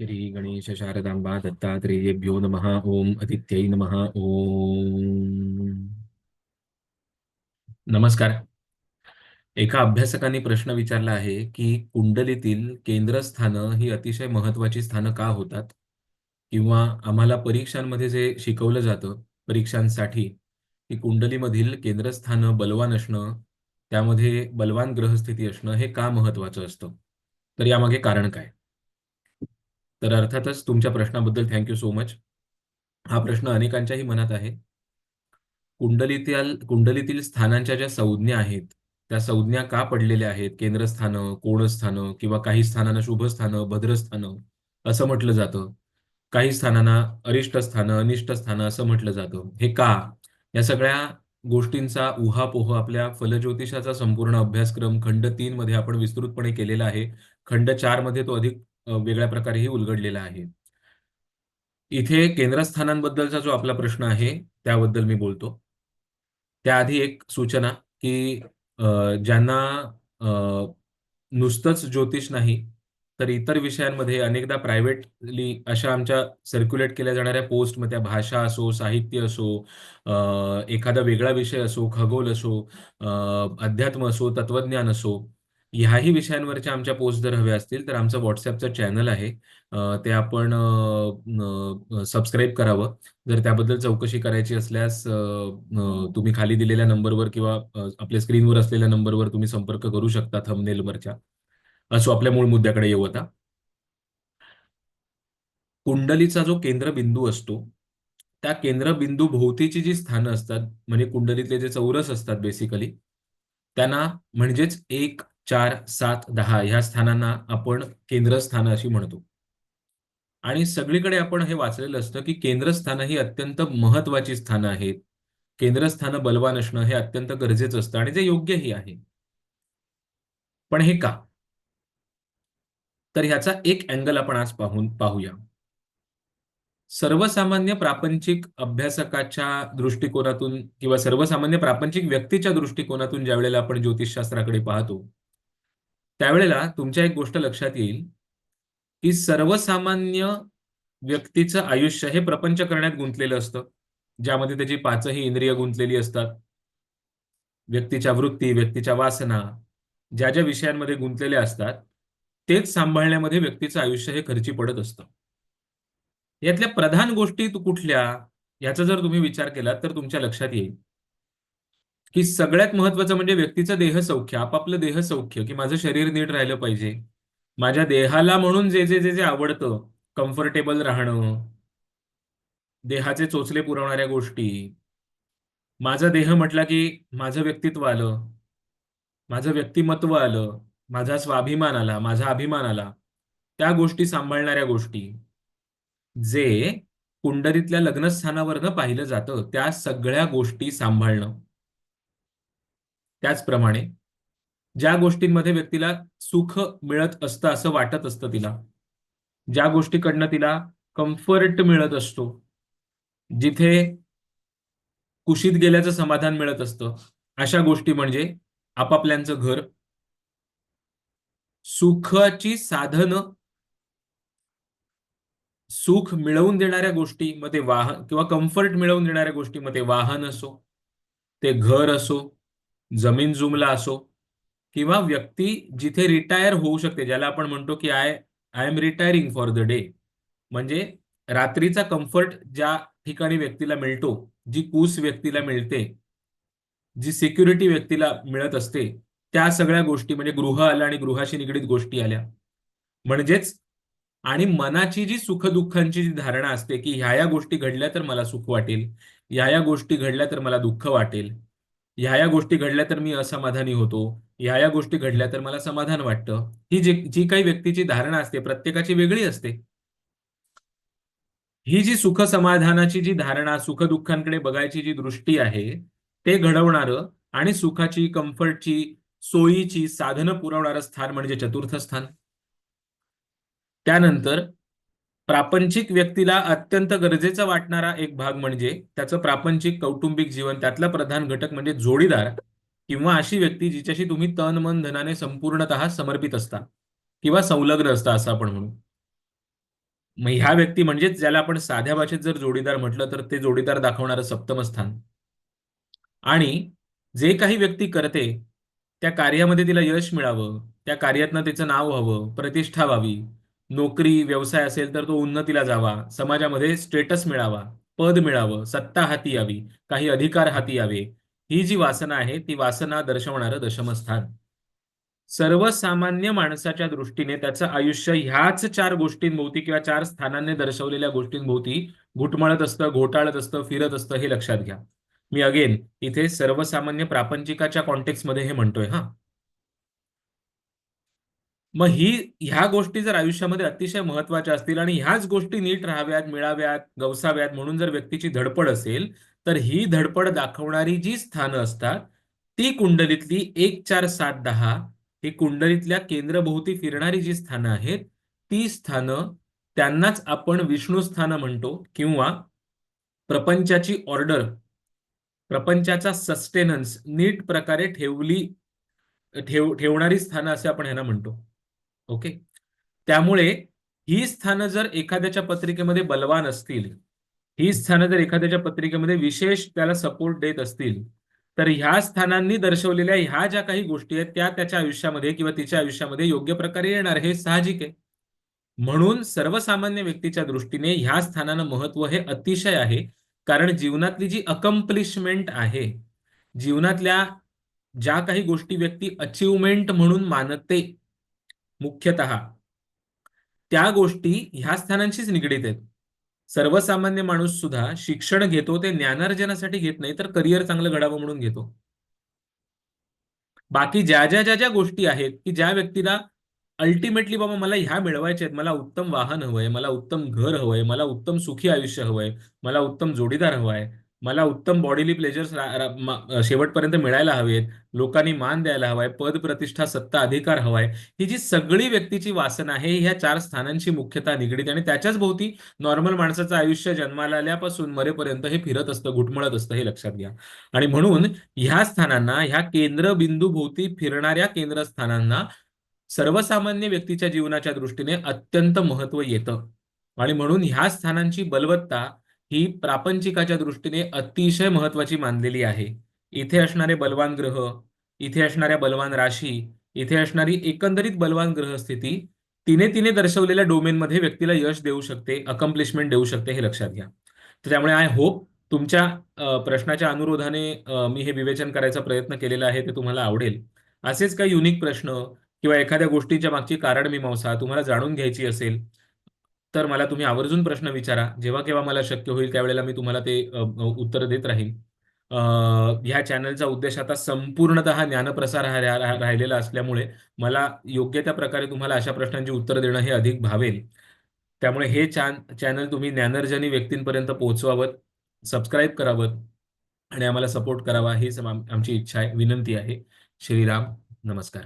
श्री गणेश शारदांबा दत्तात्रेयेभ्यो नमः ओम आदित्यै नमः ओम। नमस्कार। एका अभ्यासकाने प्रश्न विचारला आहे की कुंडलीतील केंद्रस्थानं ही अतिशय महत्वाची स्थानं का होतात? किंवा आम्हाला परीक्षांमध्ये जे शिकवलं जातं परीक्षांसाठी की कुंडलीमधील केंद्रस्थानं बलवान असणं त्यामध्ये बलवान ग्रहस्थिती असणं हे का महत्वाचं असतं? तर यामागे कारण काय? तर अर्थातच तुमच्या प्रश्नाबद्दल थँक्यू सो मच हा प्रश्न अनेकांच्याही मनात आहे. कुंडलीतील कुंडलीतील स्थानांच्या ज्या संज्ञा आहेत त्या संज्ञा का पडलेल्या आहेत? केंद्रस्थानं कोणस्थानं किंवा काही स्थानांना शुभस्थानं भद्रस्थानं असं म्हटलं जातं. काही स्थानांना अरिष्ट स्थानं अनिष्ट स्थानं असं म्हटलं जातं. हे का? या सगळ्या गोष्टींचा उहापोह आपल्या फलज्योतिषाचा संपूर्ण अभ्यासक्रम खंड तीन मध्ये आपण विस्तृतपणे केलेला आहे. खंड चारमध्ये तो अधिक वेगळ्या प्रकारेही उलगडलेला आहे. इथे केंद्रस्थानांबद्दलचा जो आपला प्रश्न आहे त्याबद्दल मी बोलतो. त्याआधी एक सूचना की ज्यांना नुसतंच ज्योतिष नाही तर इतर विषयांमध्ये अनेकदा प्रायव्हेटली अशा आमच्या सर्क्युलेट केल्या जाणाऱ्या पोस्टमध्ये भाषा असो साहित्य असो एखादा वेगळा विषय असो खगोल असो अध्यात्म असो तत्वज्ञान असो ह्याही विषयांवरच्या आमच्या पोस्ट जर हव्या असतील तर आमचं व्हॉट्सअपचं चॅनल आहे. ते आपण सबस्क्राईब करावं. जर त्याबद्दल चौकशी करायची असल्यास तुम्ही खाली दिलेल्या नंबरवर किंवा आपल्या स्क्रीनवर असलेल्या नंबरवर तुम्ही संपर्क करू शकता थंबनेलवरच्या असो आपल्या मूळ मुद्द्याकडे येऊ आता. कुंडलीचा जो केंद्रबिंदू असतो त्या केंद्रबिंदू भोवतीची जी स्थानं असतात म्हणजे कुंडलीतले जे चौरस असतात बेसिकली त्यांना म्हणजेच एक चार सात दहा ह्या स्थानांना आपण केंद्रस्थान अशी म्हणतो. आणि सगळीकडे आपण हे वाचलेलं असतं की केंद्रस्थानं ही अत्यंत महत्वाची स्थानं आहेत. केंद्रस्थानं बलवान असणं हे अत्यंत गरजेचं असतं आणि ते योग्यही आहे. पण हे का? तर ह्याचा एक अँगल आपण आज पाहून पाहूया. सर्वसामान्य प्रापंचिक अभ्यासकाच्या दृष्टिकोनातून किंवा सर्वसामान्य प्रापंचिक व्यक्तीच्या दृष्टिकोनातून ज्या वेळेला आपण ज्योतिषशास्त्राकडे पाहतो त्यावेळेला तुमच्या एक गोष्ट लक्षात येईल की सर्वसामान्य व्यक्तीचं आयुष्य हे प्रपंच करण्यात गुंतलेलं असतं. ज्यामध्ये त्याची पाचही इंद्रिय गुंतलेली असतात. व्यक्तीच्या वृत्ती व्यक्तीच्या वासना ज्या ज्या विषयांमध्ये गुंतलेल्या असतात तेच सांभाळण्यामध्ये व्यक्तीचं आयुष्य हे खर्ची पडत असतं. यातल्या प्रधान गोष्टी कुठल्या याचा जर तुम्ही विचार केला तर तुमच्या लक्षात येईल. की सगळ्यात महत्वाचं म्हणजे व्यक्तीचं देह सौख्य आपापलं देह सौख्य की माझं शरीर नीट राहिलं पाहिजे. माझ्या देहाला म्हणून जे जे जे जे आवडतं कम्फर्टेबल राहणं देहाचे चोचले पुरवणाऱ्या गोष्टी माझा देह म्हटला की माझं व्यक्तित्व आलं माझं व्यक्तिमत्व आलं माझा स्वाभिमान आला माझा अभिमान आला त्या गोष्टी सांभाळणाऱ्या गोष्टी जे कुंडलीतल्या लग्नस्थानावरनं पाहिलं जातं त्या सगळ्या गोष्टी सांभाळणं. त्याचप्रमाणे ज्या गोष्टींमध्ये व्यक्तीला सुख मिळत असतं असं वाटत असतं तिला ज्या गोष्टीकडनं तिला कम्फर्ट मिळत असतो जिथे कुशीत गेल्याचं समाधान मिळत असतं अशा गोष्टी म्हणजे आपापल्यांचं घर. सुखाची साधनं सुख मिळवून देणाऱ्या गोष्टीमध्ये वाहन किंवा कम्फर्ट मिळवून देणाऱ्या गोष्टीमध्ये वाहन असो ते घर असो जमीन जुमला असो किंवा व्यक्ती जिथे रिटायर होऊ शकते ज्याला आपण म्हणतो की I I am retiring for the day म्हणजे रात्रीचा कम्फर्ट ज्या ठिकाणी व्यक्तीला मिळतो जी कूस व्यक्तीला मिळते जी सिक्युरिटी व्यक्तीला मिळत असते त्या सगळ्या गोष्टी म्हणजे गृह आलं आणि गृहाशी निगडीत गोष्टी आल्या. म्हणजेच आणि मनाची जी सुखदुःखांची जी धारणा असते की ह्या या गोष्टी घडल्या तर मला सुख वाटेल ह्या या गोष्टी घडल्या तर मला दुःख वाटेल ह्या या गोष्टी घडल्या तर मी असमाधानी होतो. ह्या या गोष्टी घडल्या तर मला समाधान वाटतं. ही जी जी काही व्यक्तीची धारणा असते प्रत्येकाची वेगळी असते. ही जी सुख समाधानाची जी धारणा सुखदुःखांकडे बघायची जी दृष्टी आहे ते घडवणारं आणि सुखाची कम्फर्टची सोयीची साधनं पुरवणारं स्थान म्हणजे चतुर्थ स्थान. त्यानंतर प्रापंचिक व्यक्तीला अत्यंत गरजेचा वाटणारा एक भाग म्हणजे त्याचं प्रापंचिक कौटुंबिक जीवन. त्यातला प्रधान घटक म्हणजे जोडीदार किंवा अशी व्यक्ती जिच्याशी तुम्ही तन मन धनाने संपूर्णतः समर्पित असता किंवा संलग्न असता असं आपण म्हणू. मग ह्या व्यक्ती म्हणजेच ज्याला आपण साध्या भाषेत जर जोडीदार म्हटलं तर ते जोडीदार दाखवणारं सप्तम स्थान. आणि जे काही व्यक्ती करते त्या कार्यामध्ये तिला यश मिळावं त्या कार्यातनं तिचं नाव व्हावं प्रतिष्ठा व्हावी नोकरी व्यवसाय असेल तर तो उन्नतीला जावा. समाजामध्ये स्टेटस मिळावा. पद मिळावं. सत्ता हाती यावी. काही अधिकार हाती यावे. ही जी वासना आहे ती वासना दर्शवणारं दशमस्थान. सर्वसामान्य माणसाच्या दृष्टीने त्याचं आयुष्य ह्याच चार गोष्टींभोवती किंवा चार स्थानांनी दर्शवलेल्या गोष्टींभोवती घुटमळत असतं घोटाळत असतं फिरत असतं हे लक्षात घ्या. मी अगेन इथे सर्वसामान्य प्रापंचिकाच्या कॉन्टेक्स्टमध्ये हे म्हणतोय हा. मग ही ह्या गोष्टी जर आयुष्यामध्ये अतिशय महत्त्वाच्या असतील आणि ह्याच गोष्टी नीट राहाव्यात मिळाव्यात गवसाव्यात म्हणून जर व्यक्तीची धडपड असेल तर ही धडपड दाखवणारी जी स्थानं असतात ती कुंडलीतली एक चार सात दहा ही कुंडलीतल्या केंद्रभोवती फिरणारी जी स्थानं आहेत ती स्थानं त्यांनाच आपण विष्णू स्थानं म्हणतो किंवा प्रपंचाची ऑर्डर प्रपंचाचा सस्टेनन्स नीट प्रकारे ठेवली ठेव ठेवणारी स्थानं असे आपण ह्यांना म्हणतो. ओके? त्यामुळे ही स्थानं जर एखाद्याच्या पत्रिकेमध्ये बलवान असतील ही स्थानं जर एखाद्याच्या पत्रिकेमध्ये विशेष त्याला सपोर्ट देत असतील तर ह्या स्थानांनी दर्शवलेल्या ह्या ज्या काही गोष्टी आहेत त्या त्याच्या आयुष्यामध्ये किंवा तिच्या आयुष्यामध्ये योग्य प्रकारे येणार हे साहजिक आहे. म्हणून सर्वसामान्य व्यक्तीच्या दृष्टीने ह्या स्थानानं महत्त्व हे अतिशय आहे. कारण जीवनातली जी अकम्प्लिशमेंट आहे जीवनातल्या ज्या काही गोष्टी व्यक्ती अचिव्हमेंट म्हणून मानते मुख्यतः. त्या गोष्टी ह्या स्थानांशीच निगडीत आहेत. सर्वसामान्य माणूस सुद्धा शिक्षण घेतो ते ज्ञानार्जनासाठी घेत नाही तर करिअर चांगलं घडावं म्हणून घेतो. बाकी ज्या ज्या ज्या ज्या गोष्टी आहेत की ज्या व्यक्तीला अल्टिमेटली बाबा मला ह्या मिळवायच्या आहेत मला उत्तम वाहन हवंय मला उत्तम घर हवंय मला उत्तम सुखी आयुष्य हवंय मला उत्तम जोडीदार हवाय मला उत्तम बॉडीली प्लेजर्स शेवटपर्यंत मिळायला हवेत. लोकांनी मान द्यायला हवाय. पद प्रतिष्ठा सत्ता अधिकार हवाय. ही जी सगळी व्यक्तीची वासना आहे ह्या चार स्थानांची मुख्यता निगडीत आणि त्याच्याच भोवती नॉर्मल माणसाचं आयुष्य जन्माला आल्यापासून मरेपर्यंत हे फिरत असतं घुटमळत असतं हे लक्षात घ्या. आणि म्हणून ह्या स्थानांना ह्या केंद्रबिंदू भोवती फिरणाऱ्या केंद्रस्थानांना सर्वसामान्य व्यक्तीच्या जीवनाच्या दृष्टीने अत्यंत महत्त्व येतं. आणि म्हणून ह्या स्थानांची बलवत्ता ही प्रापंचिकाच्या दृष्टीने अतिशय महत्वाची मानलेली आहे. इथे असणारे बलवान ग्रह इथे असणाऱ्या बलवान राशी इथे असणारी एकंदरीत बलवान ग्रहस्थिती तिने तिने दर्शवलेल्या डोमेनमध्ये व्यक्तीला यश देऊ शकते अकम्प्लिशमेंट देऊ शकते हे लक्षात घ्या. तर त्यामुळे आय होप तुमच्या प्रश्नाच्या अनुरोधाने मी हे विवेचन करायचा प्रयत्न केलेला आहे ते तुम्हाला आवडेल. असेच काही युनिक प्रश्न किंवा एखाद्या गोष्टीच्या मागची कारण मीमांसा तुम्हाला जाणून घ्यायची असेल तर मला तुम्ही आवर्जून प्रश्न विचारा. जेव्हा केव्हा मला शक्य होईल त्यावेळेला मी तुम्हाला ते उत्तर देत राहील ह्या चॅनलचा उद्देश आता संपूर्णतः ज्ञानप्रसार राहिलेला असल्यामुळे मला योग्य त्या प्रकारे तुम्हाला अशा प्रश्नांची उत्तर देणं हे अधिक भावेल. त्यामुळे हे चॅन चॅनल तुम्ही ज्ञानर्जनी व्यक्तींपर्यंत पोहोचवावं सबस्क्राईब करावं आणि आम्हाला सपोर्ट करावा हीच आमची इच्छा आहे विनंती आहे. श्रीराम नमस्कार.